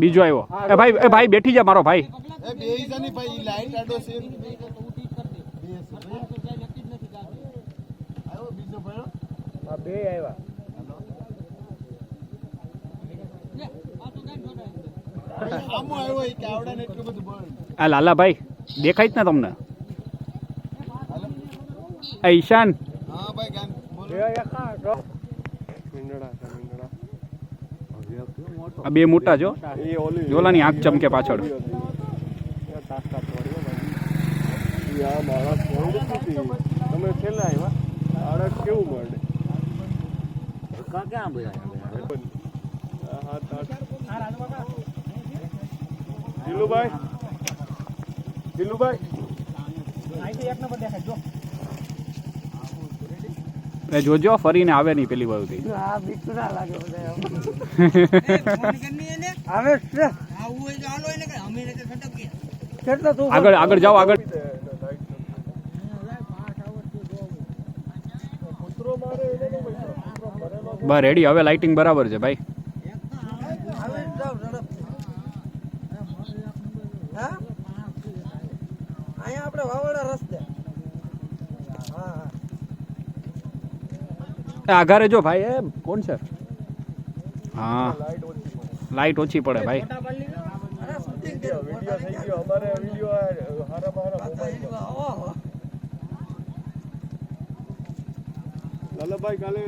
બીજો આવ્યો. એ ભાઈ એ ભાઈ બેઠી જા મારો ભાઈ. એ બે ભાઈ લાઈટ આડો છે. આવ્યો બીજો ભાઈ આ બે આવ્યા. આમો આવ્યો એ કે આવડે ને એટલું બધું બળ આ લાલાભાઈ દેખાય જ ને તમને? ઈશાન. હા ભાઈ આ બે મોટા જો એ ઓલી જોલાની આંખ ચમકે પાછળ એ તાકાત વાળી હો ભાઈ. એ આ માણસ મોડી હતી. તમે છેલ્લા આવ્યા આડક કેવું મળે ક્યાં બધા આ હાથ આઠ. દિલુભાઈ દિલુભાઈ એ જોજો ફરીને આવે નહીં પેલી બાજુથી. આ બીક લાગે બધા આવે છે. કેટલો આગળ આગળ જાઓ આગળ. બસ રેડી હવે લાઇટિંગ બરાબર છે ભાઈ. જાવ અહીંયા આપણે વાવડા રસ્તે. હા હા. આઘારે જો ભાઈ એ કોણ છે? હા. લાઈટ ઓછી પડે ભાઈ. અરે શૂટિંગ વીડિયો વીડિયો થઈ ગયો અમારે વીડિયો હારામાં હારા મોબાઈલ ઓહો લાલાભાઈ કાલે